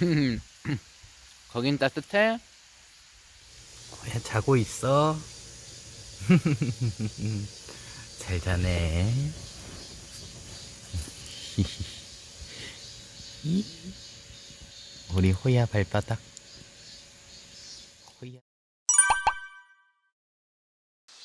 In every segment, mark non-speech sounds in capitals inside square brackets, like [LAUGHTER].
Hmm. 거긴 따뜻해? 야, 자고 있어. [LAUGHS] 잘 자네. [LAUGHS] 우리 호야 발바닥. 호야.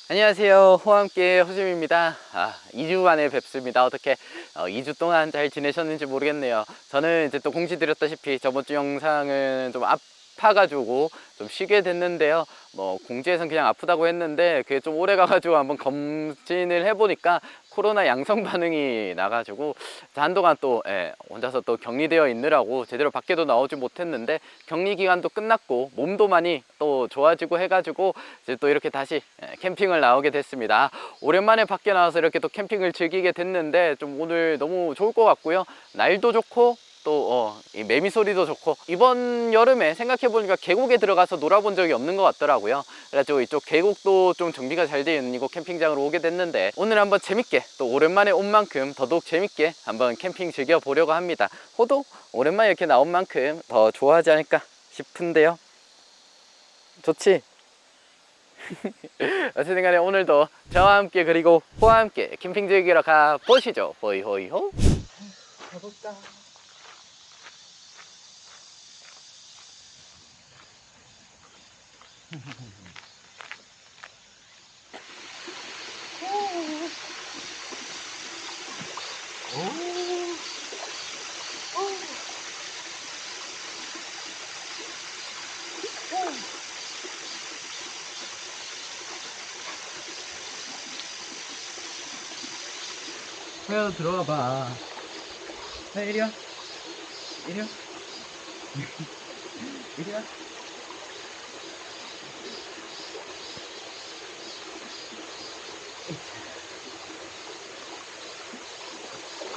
안녕하세요. 호함께 호심입니다. 아, 2주 만에 뵙습니다. 어떻게 어, 2주 동안 잘 지내셨는지 모르겠네요. 저는 이제 또 공지 드렸다시피 저번 주 영상은 좀아 파가지고 좀 쉬게 됐는데요. 뭐 공지에선 그냥 아프다고 했는데 그게 좀 오래 가가지고 한번 검진을 해보니까 코로나 양성 반응이 나가지고 한동안 또 예, 혼자서 또 격리되어 있느라고 제대로 밖에도 나오지 못했는데 격리 기간도 끝났고 몸도 많이 또 좋아지고 해가지고 이제 또 이렇게 다시 예, 캠핑을 나오게 됐습니다. 오랜만에 밖에 나와서 이렇게 또 캠핑을 즐기게 됐는데 좀 오늘 너무 좋을 것 같고요. 날도 좋고 또 어, 이 매미 소리도 좋고 이번 여름에 생각해 보니까 계곡에 들어가서 놀아본 적이 없는 것 같더라고요. 그래가지고 이쪽 계곡도 좀 정비가 잘 되어 있는 이곳 캠핑장으로 오게 됐는데 오늘 한번 재밌게 또 오랜만에 온 만큼 더더욱 재밌게 한번 캠핑 즐겨 보려고 합니다. 호도 오랜만에 이렇게 나온 만큼 더 좋아하지 않을까 싶은데요. 좋지? [LAUGHS] 어쨌든 간에 오늘도 저와 함께 그리고 호와 함께 캠핑 즐기러 가 보시죠. 호이 호이 호. 가볼까? 야 들어와 봐. 야 이리 와. 이리 와. [LAUGHS] 이리 와.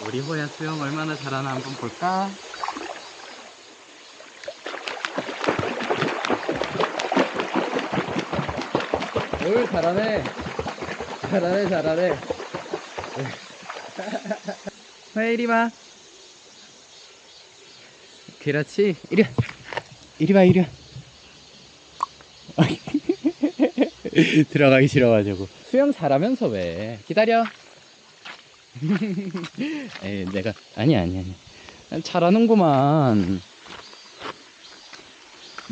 우리 호야 수영 얼마나 잘하나 한번 볼까? 오 잘하네. 잘하네 잘하네. 호야 이리 와. 그렇지. 이리 와. 이리 와 이리 와. [LAUGHS] 들어가기 싫어가지고 수영 잘하면서 왜 기다려 [LAUGHS] 에이 내가 아니 아니 아니. 잘하는구만.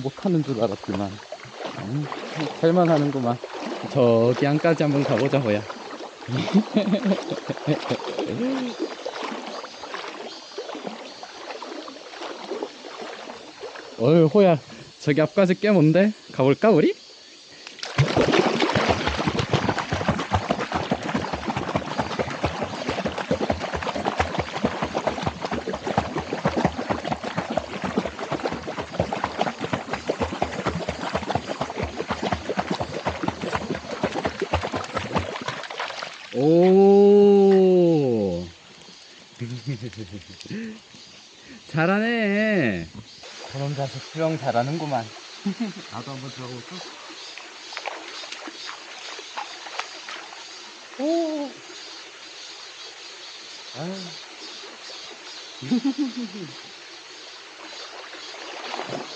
못하는 줄 알았지만. 음, 잘만 하는구만. 저기 안까지 한번 가보자 호야. [LAUGHS] 어휴 호야. 저기 앞까지 꽤 먼데? 가볼까 우리? 오 잘하네 저놈 자식 수영 잘하는구만 [LAUGHS] 나도 한번 들어볼까? 오 아유. [LAUGHS]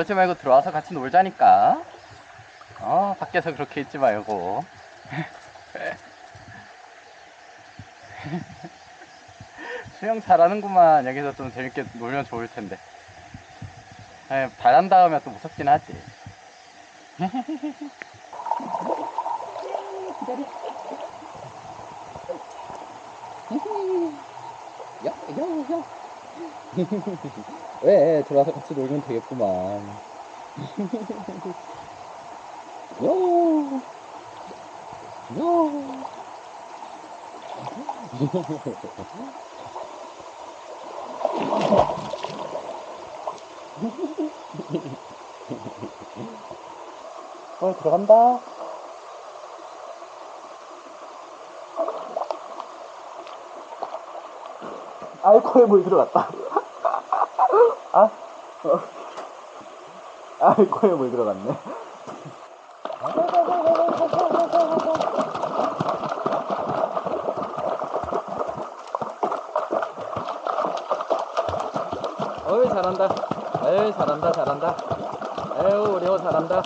그러지 말고 들어와서 같이 놀자니까. 어, 밖에서 그렇게 있지 말고. [LAUGHS] 수영 잘하는구만. 여기서 좀 재밌게 놀면 좋을 텐데. 에, 바람 닿으면 또 무섭긴 하지. 기다려. [LAUGHS] 야, 야, 야. [LAUGHS] 왜 들어와서 같이 놀면 되겠구만. [LAUGHS] 요. 요. [LAUGHS] 어, 들어간다. 코에 물 들어갔다. 아, 어. 아이, 코에 물 들어갔네. 어이, 잘한다. 에이, 잘한다, 잘한다. 에휴, 우리 호 잘한다.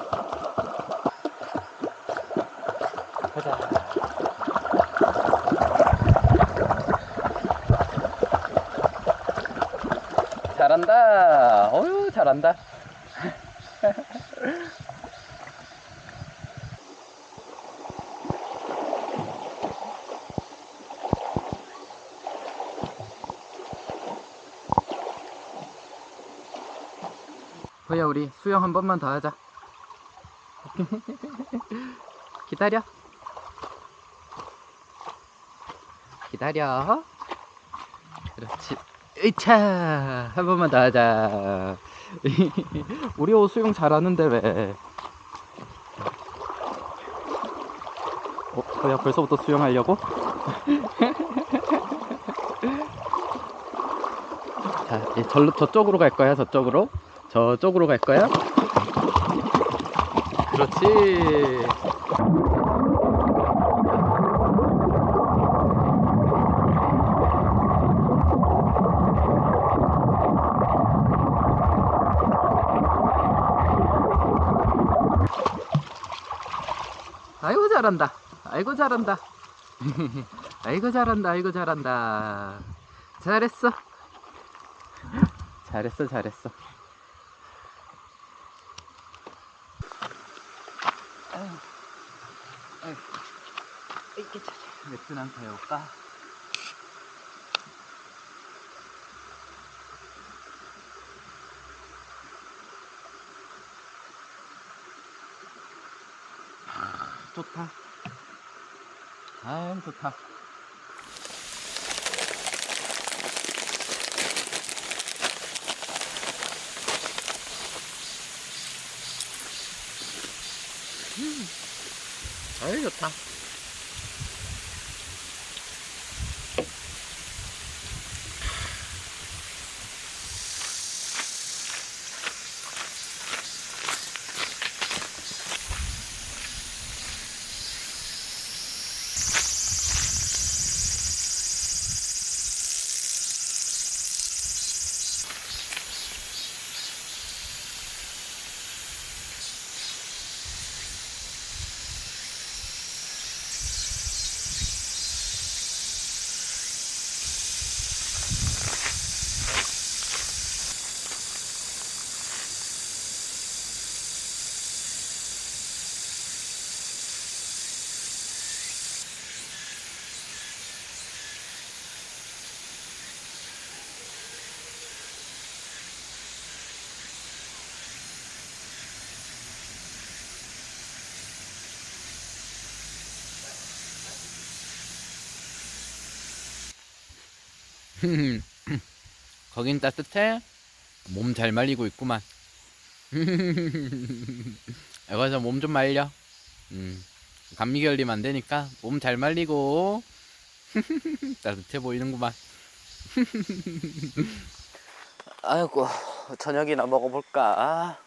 가자. 잘한다. 어유 잘한다. 호야 우리 수영 한 번만 더 하자. [LAUGHS] 기다려. 기다려. 그렇지. 으차! 한 번만 더 하자. 우리 옷 수영 잘하는데 왜? 어, 뭐야 벌써부터 수영하려고? [LAUGHS] 자, 이 절로 저쪽으로 갈 거야. 저쪽으로. 저쪽으로 갈 거야. 그렇지. 잘한다. 아이고 잘한다. [LAUGHS] 아이고 잘한다. 아이고 잘한다. 잘했어. 잘했어. 잘했어. 아유, 아유, 이게 참 맥주 한 배울까? 좋다. 아유, 좋다. 아유, 좋다. [LAUGHS] 거긴 따뜻해? 몸 잘 말리고 있구만. [LAUGHS] 여기서 몸 좀 말려. 음, 감기 걸리면 안 되니까 몸 잘 말리고 [LAUGHS] 따뜻해 보이는구만. 아이고 저녁이나 먹어볼까.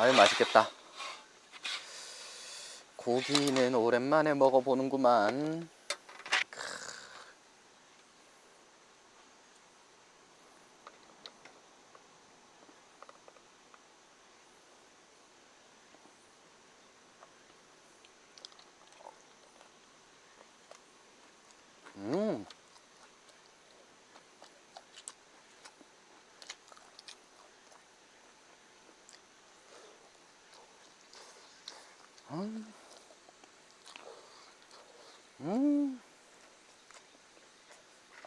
아유 맛있겠다. 고기는 오랜만에 먹어보는구만. 음. 음.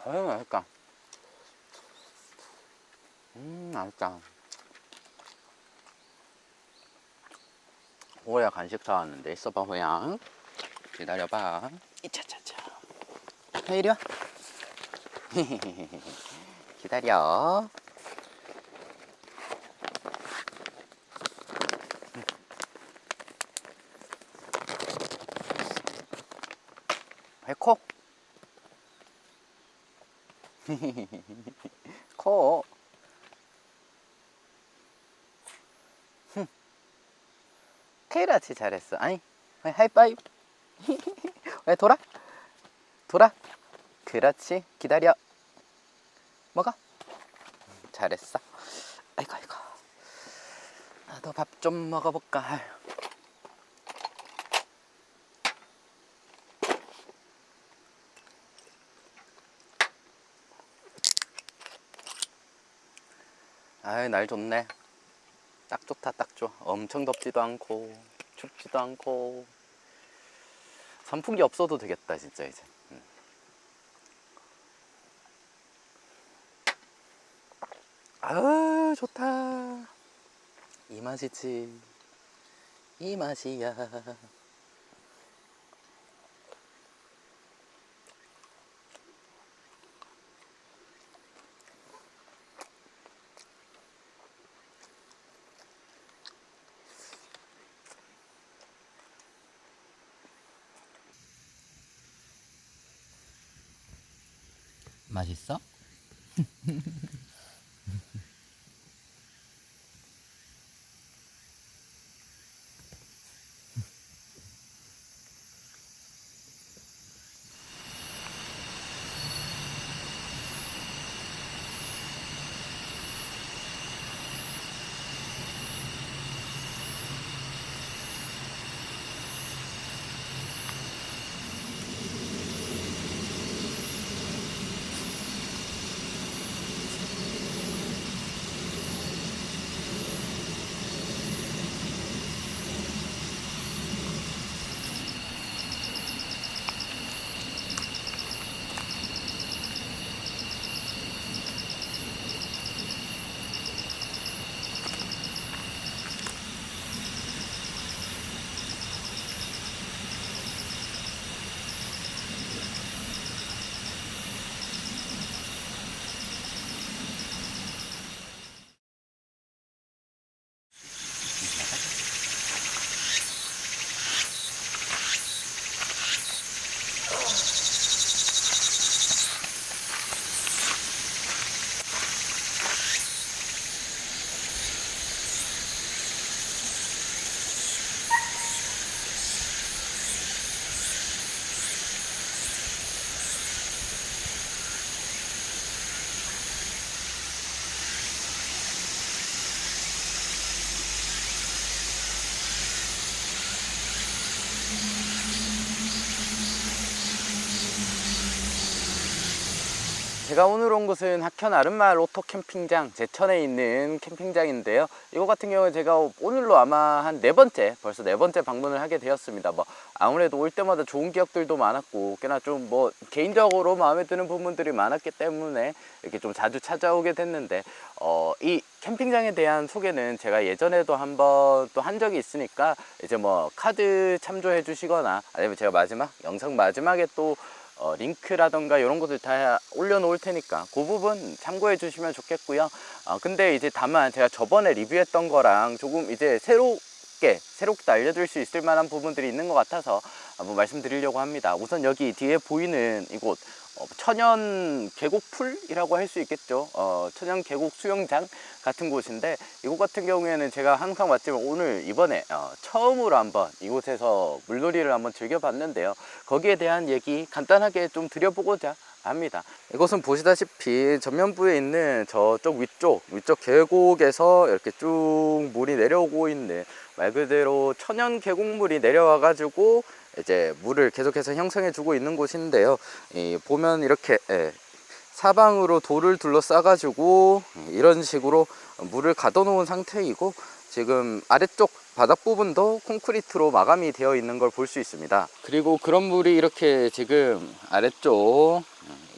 아유, 맛있다. 음, 맛있다. 호야 간식 사왔는데 있어봐, 호야. 기다려봐. 이차차차. 야, 이리 와. [LAUGHS] 기다려. 코. 코. [LAUGHS] 흠. 그렇지 잘했어. 아니 하이파이브. [LAUGHS] 왜 돌아? 돌아. 그렇지. 기다려. 먹어. 잘했어. 아이고 아이고. 나도 밥 좀 먹어볼까. 아유. 날 좋네. 딱 좋다 딱 좋아. 엄청 덥지도 않고 춥지도 않고. 선풍기 없어도 되겠다 진짜 이제. 음. 아유 좋다. 이 맛이지. 이 맛이야 맛있어? 제가 오늘 온 곳은 학현 아름마을 오토 캠핑장 제천에 있는 캠핑장인데요. 이거 같은 경우는 제가 오늘로 아마 한 네 번째 벌써 네 번째 방문을 하게 되었습니다. 뭐 아무래도 올 때마다 좋은 기억들도 많았고 꽤나 좀 뭐 개인적으로 마음에 드는 부분들이 많았기 때문에 이렇게 좀 자주 찾아오게 됐는데 어, 이 캠핑장에 대한 소개는 제가 예전에도 한번 또 한 적이 있으니까 이제 뭐 카드 참조해 주시거나 아니면 제가 마지막 영상 마지막에 또 어, 링크라던가 이런 것들 다 올려놓을 테니까 그 부분 참고해 주시면 좋겠고요. 어, 근데 이제 다만 제가 저번에 리뷰했던 거랑 조금 이제 새로 새롭게 새롭게 또 알려드릴 수 있을 만한 부분들이 있는 것 같아서 한번 말씀드리려고 합니다. 우선 여기 뒤에 보이는 이곳 어, 천연 계곡풀이라고 할 수 있겠죠. 어, 천연 계곡 수영장 같은 곳인데 이곳 같은 경우에는 제가 항상 왔지만 오늘 이번에 어, 처음으로 한번 이곳에서 물놀이를 한번 즐겨봤는데요. 거기에 대한 얘기 간단하게 좀 드려보고자 합니다. 이곳은 보시다시피 전면부에 있는 저쪽 위쪽 위쪽 계곡에서 이렇게 쭉 물이 내려오고 있는 말 그대로 천연 계곡물이 내려와 가지고 이제 물을 계속해서 형성해 주고 있는 곳인데요. 이 보면 이렇게 예, 사방으로 돌을 둘러싸 가지고 이런 식으로 물을 가둬 놓은 상태이고 지금 아래쪽 바닥 부분도 콘크리트로 마감이 되어 있는 걸 볼 수 있습니다. 그리고 그런 물이 이렇게 지금 아래쪽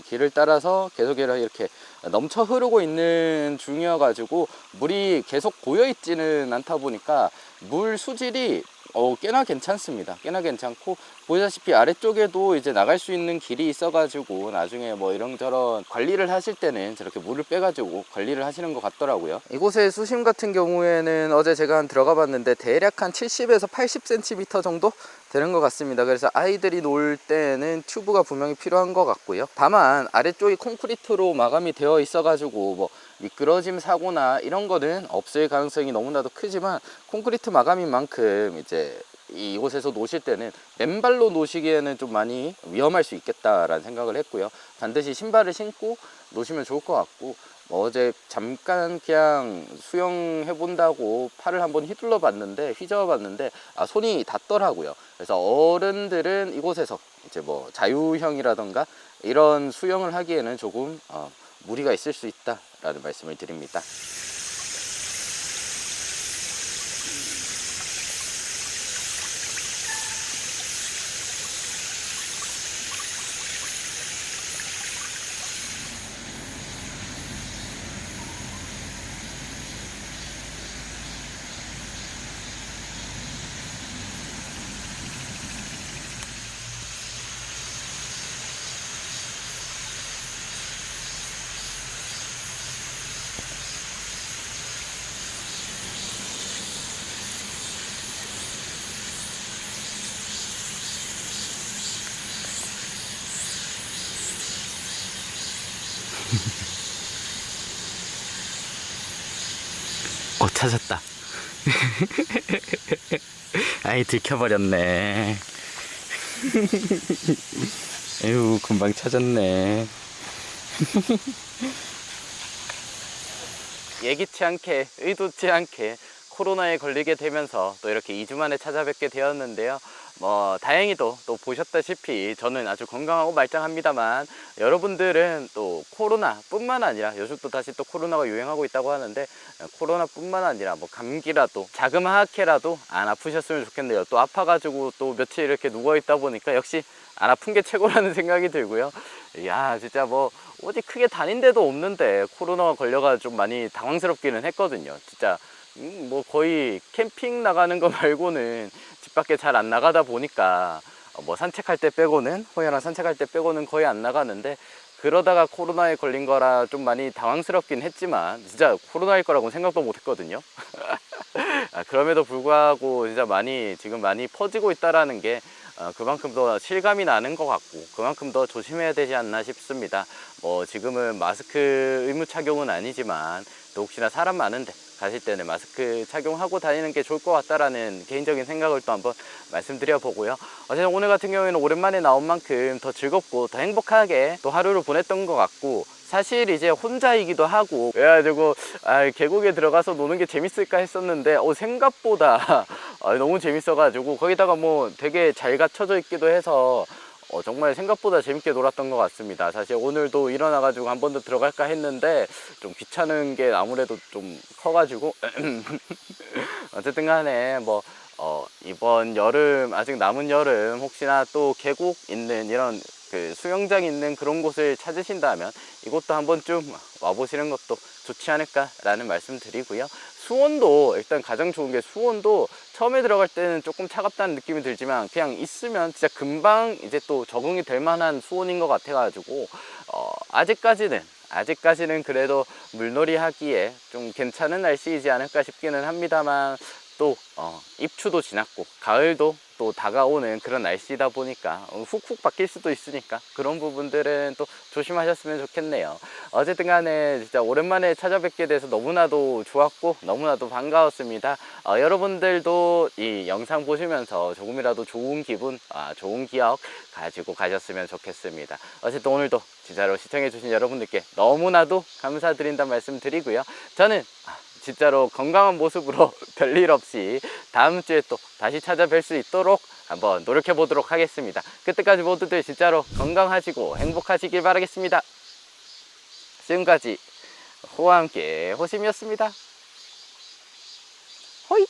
길을 따라서 계속 이렇게 넘쳐 흐르고 있는 중이어 가지고 물이 계속 고여 있지는 않다 보니까 물 수질이 어, 꽤나 괜찮습니다. 꽤나 괜찮고 보시다시피 아래쪽에도 이제 나갈 수 있는 길이 있어가지고 나중에 뭐 이런저런 관리를 하실 때는 저렇게 물을 빼가지고 관리를 하시는 것 같더라고요. 이곳의 수심 같은 경우에는 어제 제가 한 들어가 봤는데 대략 한 70에서 80cm 정도 되는 것 같습니다. 그래서 아이들이 놀 때는 튜브가 분명히 필요한 것 같고요. 다만 아래쪽이 콘크리트로 마감이 되어 있어가지고 뭐 미끄러짐 사고나 이런 거는 없을 가능성이 너무나도 크지만 콘크리트 마감인 만큼 이제 이곳에서 노실 때는 맨발로 노시기에는 좀 많이 위험할 수 있겠다라는 생각을 했고요. 반드시 신발을 신고 노시면 좋을 것 같고 뭐 어제 잠깐 그냥 수영해 본다고 팔을 한번 휘둘러 봤는데 휘저어 봤는데 아 손이 닿더라고요. 그래서 어른들은 이곳에서 이제 뭐 자유형이라던가 이런 수영을 하기에는 조금 어, 무리가 있을 수 있다 라는 말씀을 드립니다. 찾았다. [LAUGHS] 아이 들켜버렸네. [LAUGHS] 에휴 금방 찾았네. [LAUGHS] 예기치 않게 의도치 않게 코로나에 걸리게 되면서 또 이렇게 2주 만에 찾아뵙게 되었는데요. 뭐 다행히도 또 보셨다시피 저는 아주 건강하고 말짱합니다만 여러분들은 또 코로나 뿐만 아니라 요즘 또 다시 또 코로나가 유행하고 있다고 하는데 코로나 뿐만 아니라 뭐 감기라도 자그마하게라도 안 아프셨으면 좋겠네요. 또 아파가지고 또 며칠 이렇게 누워 있다 보니까 역시 안 아픈 게 최고라는 [LAUGHS] 생각이 들고요. 야 진짜 뭐 어디 크게 다닌 데도 없는데 코로나가 걸려가 좀 많이 당황스럽기는 했거든요. 진짜 음, 뭐 거의 캠핑 나가는 거 [LAUGHS] 말고는 집 밖에 잘 안 나가다 보니까 어, 뭐 산책할 때 빼고는 호야랑 산책할 때 빼고는 거의 안 나가는데 그러다가 코로나에 걸린 거라 좀 많이 당황스럽긴 했지만 진짜 코로나일 거라고 생각도 못 했거든요. [LAUGHS] 아, 그럼에도 불구하고 진짜 많이 지금 많이 퍼지고 있다라는 게 어, 그만큼 더 실감이 나는 것 같고 그만큼 더 조심해야 되지 않나 싶습니다. 뭐 지금은 마스크 의무 착용은 아니지만 또 혹시나 사람 많은데 가실 때는 마스크 착용하고 다니는 게 좋을 것 같다라는 개인적인 생각을 또 한번 말씀드려 보고요. 어쨌든 오늘 같은 경우에는 오랜만에 나온 만큼 더 즐겁고 더 행복하게 또 하루를 보냈던 것 같고 사실 이제 혼자이기도 하고 그래가지고 아, 계곡에 들어가서 노는 게 재밌을까 했었는데 어, 생각보다 아, [LAUGHS] 너무 재밌어가지고 거기다가 뭐 되게 잘 갖춰져 있기도 해서 어, 정말 생각보다 재밌게 놀았던 것 같습니다. 사실 오늘도 일어나가지고 한 번 더 들어갈까 했는데 좀 귀찮은 게 아무래도 좀 커가지고 [LAUGHS] 어쨌든 간에 뭐 어, 이번 여름 아직 남은 여름 혹시나 또 계곡 있는 이런 그 수영장 있는 그런 곳을 찾으신다면 이곳도 한 번쯤 와보시는 것도 좋지 않을까라는 말씀 드리고요. 수온도 일단 가장 좋은 게 수온도 처음에 들어갈 때는 조금 차갑다는 느낌이 들지만 그냥 있으면 진짜 금방 이제 또 적응이 될 만한 수온인 것 같아 가지고 어, 아직까지는 아직까지는 그래도 물놀이 하기에 좀 괜찮은 날씨이지 않을까 싶기는 합니다만 또 어, 입추도 지났고 가을도 또 다가오는 그런 날씨다 보니까 어, 훅훅 바뀔 수도 있으니까 그런 부분들은 또 조심하셨으면 좋겠네요. 어쨌든 간에 진짜 오랜만에 찾아뵙게 돼서 너무나도 좋았고 너무나도 반가웠습니다. 어, 여러분들도 이 영상 보시면서 조금이라도 좋은 기분, 아, 좋은 기억 가지고 가셨으면 좋겠습니다. 어쨌든 오늘도 진짜로 시청해주신 여러분들께 너무나도 감사드린다는 말씀 드리고요. 저는 아, 진짜로 건강한 모습으로 [LAUGHS] 별일 없이 다음 주에 또 다시 찾아뵐 수 있도록 한번 노력해 보도록 하겠습니다. 그때까지 모두들 진짜로 건강하시고 행복하시길 바라겠습니다. 지금까지 호와 함께 호심이었습니다. 호이!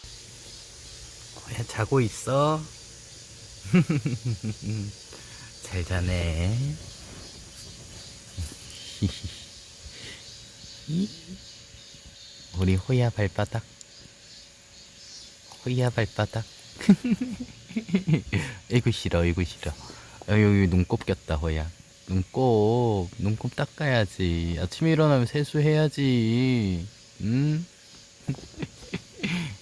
호야 자고 있어? [LAUGHS] 잘 자네. [LAUGHS] 우리 호야 발바닥. 호야 발바닥. [LAUGHS] 이거 싫어, 이거 싫어. 어, 여기 눈곱 꼈다, 호야. 눈곱, 눈곱 닦아야지. 아침에 일어나면 세수해야지. 응? [LAUGHS]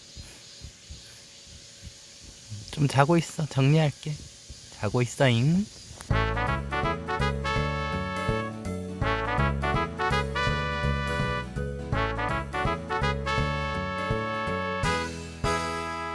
좀 자고 있어. 정리할게. 자고 있어잉.